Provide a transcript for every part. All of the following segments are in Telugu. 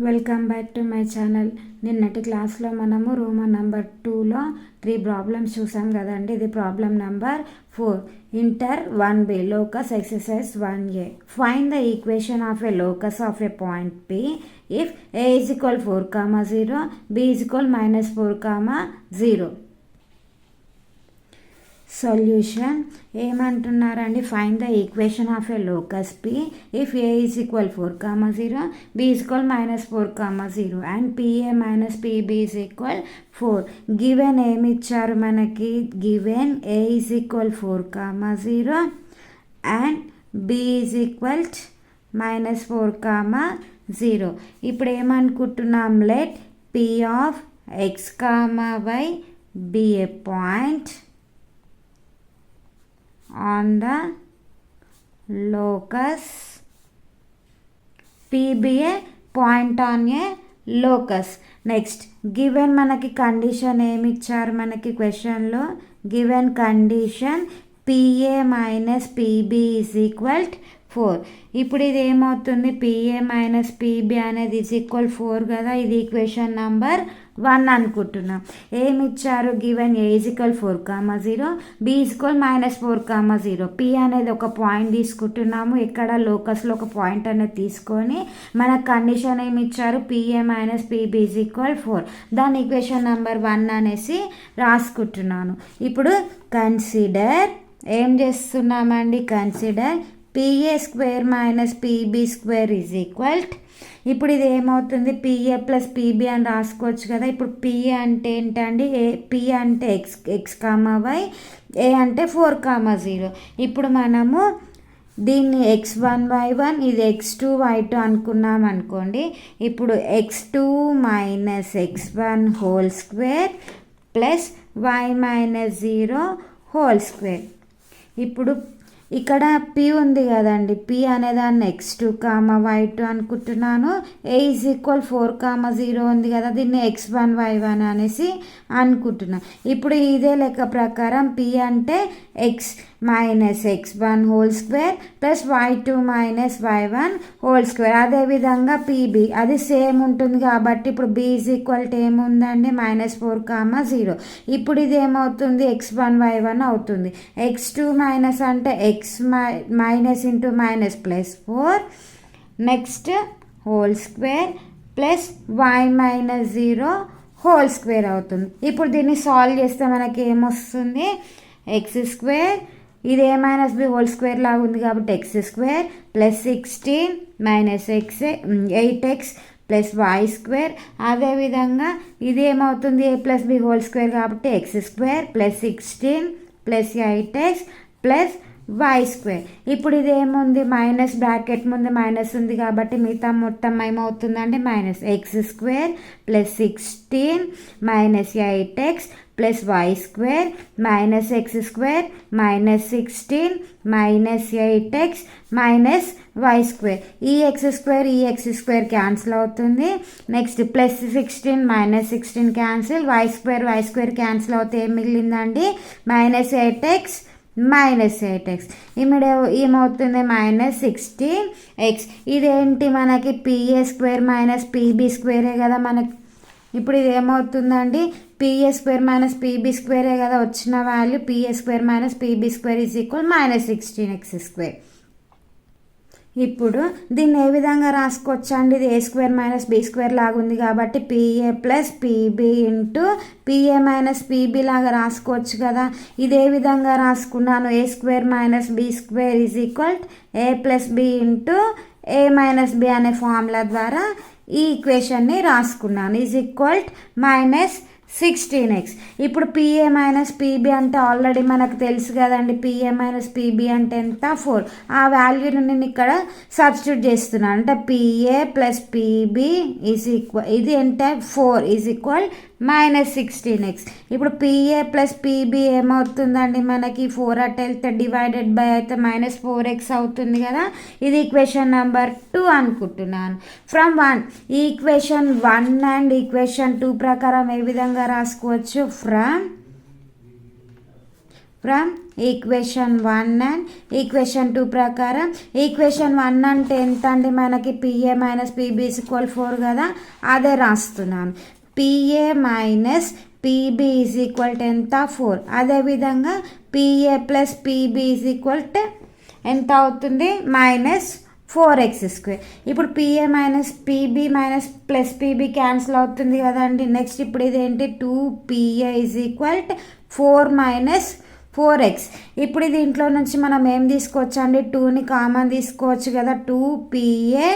Welcome back to my channel నిన్నటి క్లాస్లో మనము రోమన్ నంబర్ టూలో త్రీ ప్రాబ్లమ్స్ చూసాం కదండి. ఇది problem number four. Inter one B locus exercise one A. Find the equation of a locus of a point P if A is equal four comma zero B is equal minus four comma zero solution. ఏమంటున్నారండి find the equation of a locus P if A is equal four comma zero B is equal minus four comma zero and PA minus PB is equal four given ఏమి ఇచ్చారు మనకి? Given A is equal four comma zero and B is equal minus four comma zero ఇప్పుడు ఏమనుకుంటున్నాం? Let P of x comma y be a point on the locus P be a point on a locus. Next given మనకి కండిషన్ ఏమి ఇచ్చారు మనకి క్వశ్చన్లో? Given condition PA minus PB is equal four. ఇప్పుడు ఇది ఏమవుతుంది? పిఏ మైనస్ పీబీ అనేది ఈజ్ ఈక్వల్ ఫోర్ కదా? ఇది ఈక్వేషన్ నంబర్ వన్ అనుకుంటున్నాం. ఏమి ఇచ్చారు? Given A equal four comma zero B equal minus four comma zero P అనేది ఒక పాయింట్ తీసుకుంటున్నాము. ఇక్కడ లోకస్లో ఒక పాయింట్ అనేది తీసుకొని మన కండిషన్ ఏమి ఇచ్చారు? PA minus PB is equal four దాని ఈక్వేషన్ నెంబర్ వన్ అనేసి రాసుకుంటున్నాను. ఇప్పుడు కన్సిడర్ ఏం చేస్తున్నామండి? Consider PA square minus PB square is equal ఇప్పుడు ఇది ఏమవుతుంది? పిఏ ప్లస్ పీబీ అని రాసుకోవచ్చు కదా. ఇప్పుడు పిఏ అంటే ఏంటండి? ఏ పి అంటే x x comma y A అంటే ఫోర్ కామా జీరో ఇప్పుడు మనము దీన్ని ఎక్స్ వన్ వై వన్ ఇది ఎక్స్ టూ వై టూ అనుకున్నాం అనుకోండి. ఇప్పుడు x two minus x one whole square plus y minus zero whole square ఇప్పుడు ఇక్కడ పి ఉంది కదండి. పి అనేదాన్ని x two comma y two అనుకుంటున్నాను. A is equal four comma zero ఉంది కదా దీన్ని ఎక్స్ వన్ వై వన్ అనేసి అనుకుంటున్నాను ఇప్పుడు ఇదే లెక్క ప్రకారం పి అంటే x minus x one whole square plus y two minus y one whole square అదేవిధంగా పీబీ అది సేమ్ ఉంటుంది కాబట్టి ఇప్పుడు బీ ఈజ్ ఈక్వల్ టు ఏముందండి? మైనస్ ఫోర్ కామా జీరో ఇప్పుడు ఇది ఏమవుతుంది? ఎక్స్ వన్ వై వన్ అవుతుంది. ఎక్స్ టూ మైనస్ అంటే X my minus into minus plus four next whole square plus y minus zero whole square అవుతుంది. ఇప్పుడు దీన్ని సాల్వ్ చేస్తే మనకి ఏమొస్తుంది? ఎక్స్ స్క్వేర్ ఇది A minus B whole square లాగా ఉంది కాబట్టి x square plus sixteen minus x eight x plus y square అదేవిధంగా ఇది ఏమవుతుంది? A plus B whole square కాబట్టి x square plus sixteen plus eight x plus y square ఇప్పుడు ఇది ఏముంది? మైనస్ బ్రాకెట్ ముందు మైనస్ ఉంది కాబట్టి మిగతా మొత్తం ఏమవుతుందంటే minus x square plus sixteen minus eight x plus y square minus x square minus sixteen minus eight x minus y square ఈ ఎక్స్ స్క్వేర్ ఈ ఎక్స్ స్క్వేర్ క్యాన్సిల్ అవుతుంది. Next plus sixteen minus sixteen cancel y square y square cancel అవుతే ఏం మిగిలిందండి? Minus eight x minus eight x ఇమిడే ఏమవుతుంది? మైనస్ సిక్స్టీన్ ఎక్స్ ఇదేంటి మనకి పిఏ స్క్వేర్ మైనస్ పీబీ స్క్వేరే కదా మనకి ఇప్పుడు ఇది ఏమవుతుందండి? పిఏ స్క్వేర్ మైనస్ పీబీ స్క్వేరే కదా వచ్చిన value PA square minus PB square is equal minus sixteen x square ఇప్పుడు దీన్ని ఏ విధంగా రాసుకోవచ్చు అండి ఇది A square minus B square లాగా ఉంది కాబట్టి PA plus PB into PA minus PB లాగా రాసుకోవచ్చు కదా. ఇది ఏ విధంగా రాసుకున్నాను? A square minus B square is equal A plus B into A minus B అనే ఫార్ములా ద్వారా ఈ ఈక్వేషన్ని రాసుకున్నాను. Is equal minus sixteen x ఇప్పుడు పిఏ మైనస్ పీబీ అంటే ఆల్రెడీ మనకు తెలుసు కదండి. పిఏ మైనస్ పీబీ అంటే ఎంత? ఫోర్ ఆ వాల్యూని నేను ఇక్కడ సబ్స్టిట్యూట్ చేస్తున్నాను. అంటే PA plus PB is equal ఇది అంటే four is equal minus sixteen x ఇప్పుడు పిఏ ప్లస్ పీబీ ఏమవుతుందండి? మనకి ఫోర్ అట్ వెళ్తే డివైడెడ్ బై అయితే మైనస్ ఫోర్ ఎక్స్ అవుతుంది కదా. ఇది ఈక్వేషన్ నెంబర్ టూ అనుకుంటున్నాను. From one equation one and equation two ప్రకారం ఏ విధంగా రాసుకోవచ్చు. From from equation one and equation two ప్రకారం. ఈక్వేషన్ వన్ అంటే ఎంత అండి మనకి PA minus PB equal four కదా? అదే రాస్తున్నాను PA minus PB is equal to ఎంత ఫోర్ అదేవిధంగా PA plus PB is equal to ఎంత అవుతుంది? మైనస్ ఫోర్ ఎక్స్ స్క్వేర్ ఇప్పుడు PA minus PB minus plus PB cancel అవుతుంది కదండి. నెక్స్ట్ ఇప్పుడు ఇదేంటి? Two PA is equal four minus four x ఇప్పుడు దీంట్లో నుంచి మనం ఏం తీసుకోవచ్చు అండి టూని కామన్ తీసుకోవచ్చు కదా. Two PA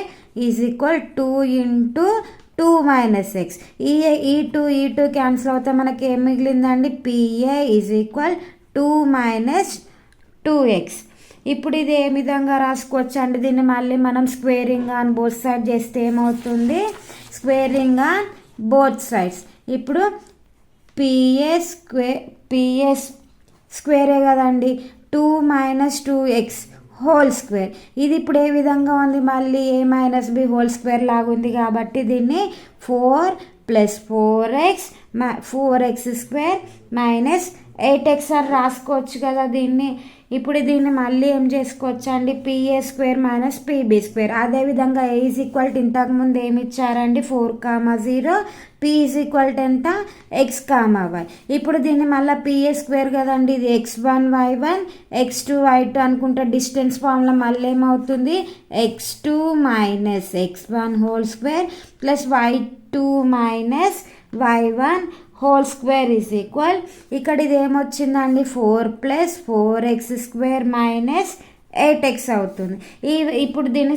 is equal two into two minus X ఈ ఈ టూ ఈ టూ క్యాన్సిల్ అవుతే మనకి ఏం మిగిలిందండి? PA is equal two minus two x ఇప్పుడు ఇది ఏ విధంగా రాసుకోవచ్చు అంటే దీన్ని మళ్ళీ మనం స్క్వేరింగ్ ఆన్ బోత్ సైడ్ చేస్తే ఏమవుతుంది? స్క్వేరింగ్ ఆన్ బోత్ సైడ్స్ ఇప్పుడు పిఏ స్క్వే పిఎస్ స్క్వేరే కదండి? Two minus two x whole square ఇది ఇప్పుడు ఏ విధంగా ఉంది? మళ్ళీ A minus B whole square లాగా ఉంది కాబట్టి దీన్ని four plus four x four x square minus eight x or రాసుకోవచ్చు కదా దీన్ని. ఇప్పుడు దీన్ని మళ్ళీ ఏం చేసుకోవచ్చు అండి? PA square minus PB square అదేవిధంగా ఏ ఈజ్ ఈక్వల్ టు ఇంతకుముందు ఏమి ఇచ్చారండి? Four comma zero P is equal to ఎంత? ఎక్స్ కామా వై ఇప్పుడు దీన్ని మళ్ళీ పిఏ స్క్వేర్ కదండి. ఇది x one y one x two y two అనుకుంటే డిస్టెన్స్ ఫామ్లో మళ్ళీ ఏమవుతుంది? X two minus x one whole square plus y two minus y one whole square is equal ఇక్కడ ఇది ఏమొచ్చిందండి? Four plus four x square minus eight x అవుతుంది. ఈ ఇప్పుడు దీన్ని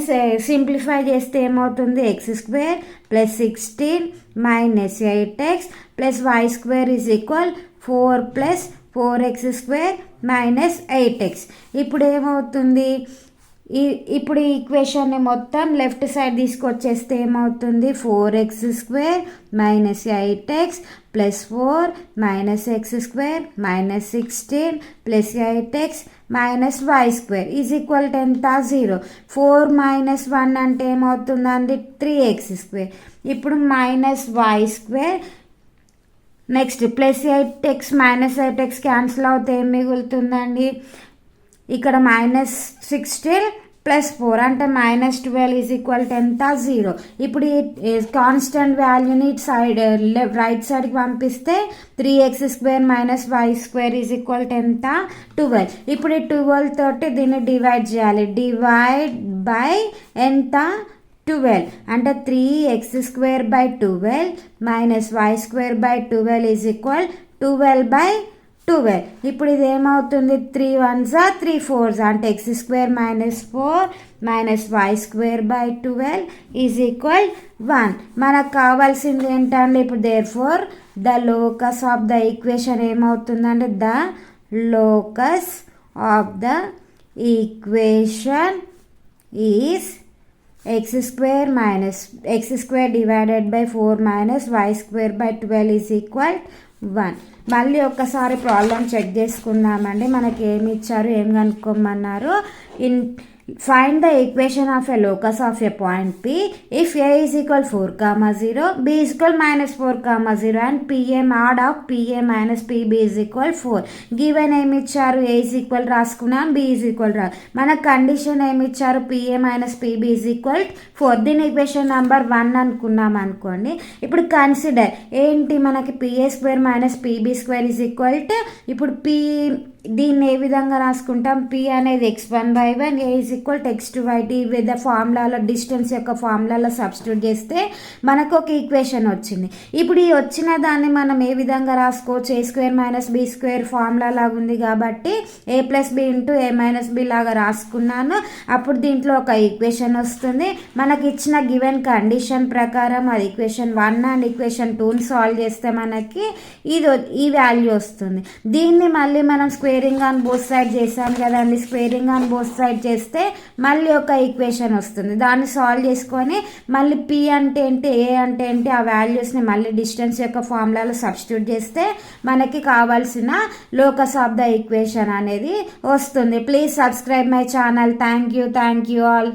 సింప్లిఫై చేస్తే ఏమవుతుంది? X square plus sixteen minus eight x plus y square is equal four plus four x square minus eight x ఇప్పుడు ఏమవుతుంది? ఈ ఇప్పుడు ఈ ఈక్వేషన్ని మొత్తం లెఫ్ట్ సైడ్ తీసుకొచ్చేస్తే ఏమవుతుంది? Four x square minus eight x plus four minus x square minus sixteen plus eight x minus y square is equal to zero four minus one అంటే ఏమవుతుందండి? త్రీ ఎక్స్ స్క్వేర్ ఇప్పుడు minus y square next plus eight x minus eight x cancel అవుతే ఏం మిగులుతుందండి? ఇక్కడ మైనస్ సిక్స్టీన్ ప్లస్ ఫోర్ అంటే minus twelve is equal tenth zero ఇప్పుడు ఈ కాన్స్టెంట్ వాల్యూని ఇటు సైడ్ రైట్ సైడ్కి పంపిస్తే three x square minus y square is equal tenth ఎంత ట్వెల్వ్ ఇప్పుడు ఈ ట్వెల్వ్ తోటి దీన్ని డివైడ్ చేయాలి. డివైడ్ బై ఎంత ట్వెల్వ్ అంటే three x square by twelve minus y square by twelve is equal twelve by twelve ఇప్పుడు ఇది ఏమవుతుంది? త్రీ వన్స్ త్రీ ఫోర్స్ అంటే x square minus four minus y square by twelve is equal one మనకు కావాల్సింది ఏంటంటే ఇప్పుడు therefore the locus of the equation ఏమవుతుందంటే the locus of the equation is X square minus X square divided by four minus Y square by twelve is equal one. మళ్ళీ ఒక్కసారి ప్రాబ్లం చెక్ చేసుకుందామండి. మనకి ఏమి ఇచ్చారు ఏం కనుక్కోమన్నారు. In find the equation of a locus of a point P if A is equal four comma zero B is equal minus four comma zero and PA mod of PA minus PB is equal four given ఏమి ఇచ్చారు? ఏ ఈజ్ ఈక్వల్ రాసుకున్నాం బి ఈజ్ ఈక్వల్ రా. మన కండిషన్ ఏమి ఇచ్చారు? PA minus PB is equal four దీని ఈక్వేషన్ నెంబర్ వన్ అనుకున్నాం అనుకోండి. ఇప్పుడు కన్సిడర్ ఏంటి? మనకి PA square minus PB square is equal ఇప్పుడు పి దీన్ని ఏ విధంగా రాసుకుంటాం? పి అనేది x one by one A is equal to two y T with ఫార్ములాలో distance యొక్క ఫార్ములాలో సబ్స్టిట్యూట్ చేస్తే మనకు ఒక ఈక్వేషన్ వచ్చింది. ఇప్పుడు ఈ వచ్చిన దాన్ని మనం ఏ విధంగా రాసుకోవచ్చు? A square minus B square formula లాగా ఉంది కాబట్టి A plus B into A minus B లాగా రాసుకున్నాను. అప్పుడు దీంట్లో ఒక ఈక్వేషన్ వస్తుంది. మనకి ఇచ్చిన గివెన్ కండిషన్ ప్రకారం అది ఈక్వేషన్ వన్ అండ్ ఈక్వేషన్ టూని సాల్వ్ చేస్తే మనకి ఇది ఈ వాల్యూ వస్తుంది. దీన్ని మళ్ళీ మనం స్క్వేరింగ్ ఆన్ బోత్ సైడ్ చేశాను కదండి. స్క్వేరింగ్ ఆన్ బోత్ సైడ్ చేస్తే మళ్ళీ ఒక ఈక్వేషన్ వస్తుంది. దాన్ని సాల్వ్ చేసుకొని మళ్ళీ పి అంటే ఏంటి ఏ అంటే ఏంటి ఆ వాల్యూస్ని మళ్ళీ డిస్టెన్స్ యొక్క ఫార్ములాలో సబ్స్టిట్యూట్ చేస్తే మనకి కావాల్సిన లోకస్ ఆఫ్ ద ఈక్వేషన్ అనేది వస్తుంది. Please subscribe my channel. Thank you thank you all.